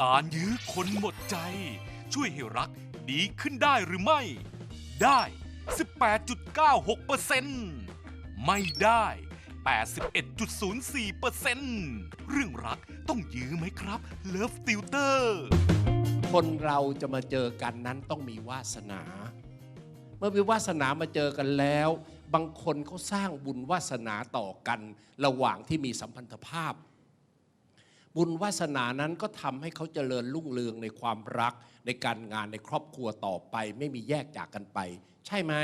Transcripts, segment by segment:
การยื้อคนหมดใจ ช่วยให้รักดีขึ้นได้หรือไม่ ได้ 18.96%ไม่ได้ 81.04%เรื่องรักต้องยื้อไหมครับเลิฟติวเตอร์คนเราจะมาเจอกันนั้นต้องมีวาสนา เมื่อมีวาสนามาเจอกันแล้ว บางคนเขาสร้างบุญวาสนาต่อกัน ระหว่างที่มีสัมพันธภาพ บุญวาสนานั้นก็ทำให้เขาเจริญรุ่งเรืองในความรักในการงานในครอบครัวต่อไป ไม่มีแยกจากกันไป ใช่ไหม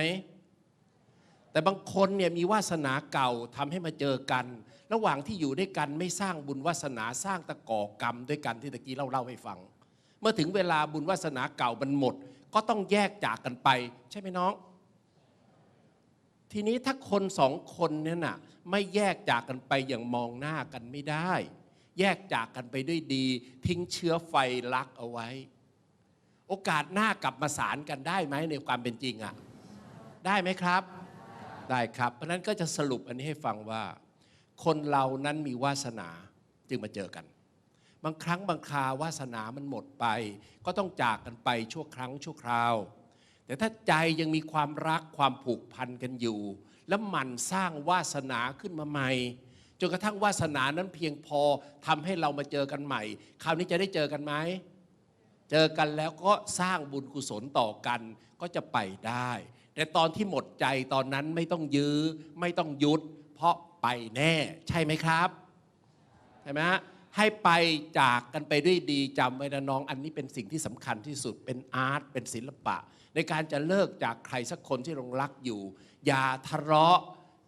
แต่บางคนเนี่ยมีวาสนาเก่าทำให้มาเจอกัน ระหว่างที่อยู่ด้วยกันไม่สร้างบุญวาสนาสร้างตะก่อกรรมด้วยกันที่ตะกี้เล่าเล่าให้ฟัง เมื่อถึงเวลาบุญวาสนาเก่ามันหมด ก็ต้องแยกจากกันไป ใช่ไหมน้อง ทีนี้ถ้าคนสองคนเนี่ยน่ะไม่แยกจากกันไปอย่างมองหน้ากันไม่ได้ แยกจากกันไปด้วยดี ทิ้งเชื้อไฟรักเอาไว้ โอกาสหน้ากลับมาสารกันได้ไหมในความเป็นจริงอะได้ไหมครับ ได้ครับ เพราะฉะนั้นก็จะสรุปอันนี้ให้ฟังว่า คนเรานั้นมีวาสนาจึงมาเจอกัน บางครั้งบางคราวาสนามันหมดไป ก็ต้องจากกันไปชั่วครั้งชั่วคราว แต่ถ้าใจยังมีความรักความผูกพันกันอยู่ แล้วหมั่นสร้างวาสนาขึ้นมาใหม่จนกระทั่งวาสนานั้นเพียงพอทำให้เรามาเจอกันใหม่ คราวนี้จะได้เจอกันไหมเจอกันแล้วก็สร้างบุญกุศลต่อกันก็จะไปได้ แต่ตอนที่หมดใจตอนนั้นไม่ต้องยื้อไม่ต้องยุด เพราะไปแน่ใช่ไหมครับใช่ไหมฮะ ให้ไปจากกันไปด้วยดีจำไว้นะน้อง อันนี้เป็นสิ่งที่สำคัญที่สุดเป็นอาร์ตเป็นศิลปะ ในการจะเลิกจากใครสักคนที่เรารักอยู่ อย่าทะเลาะ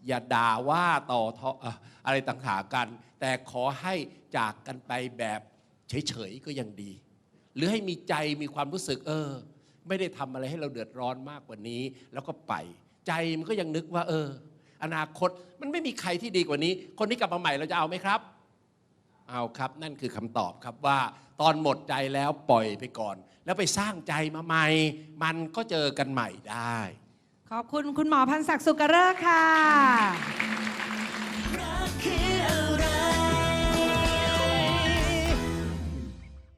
อย่าด่าว่าต่อทอเอ่อะไรต่างหากกัน แต่ขอให้จากกันไปแบบเฉยๆก็ยังดี หรือให้มีใจมีความรู้สึกเออ ไม่ได้ทำอะไรให้เราเดือดร้อนมากกว่านี้ แล้วก็ไป ใจมันก็ยังนึกว่า เออ อนาคตมันไม่มีใครที่ดีกว่านี้ คนนี้กลับมาใหม่เราจะเอาไหมครับ เอาครับ นั่นคือคำตอบครับว่าตอนหมดใจแล้วปล่อยไปก่อน แล้วไปสร้างใจมาใหม่ มันก็เจอกันใหม่ได้ ขอบคุณคุณหมอพันศักดิ์สุกเริกษ์ค่ะ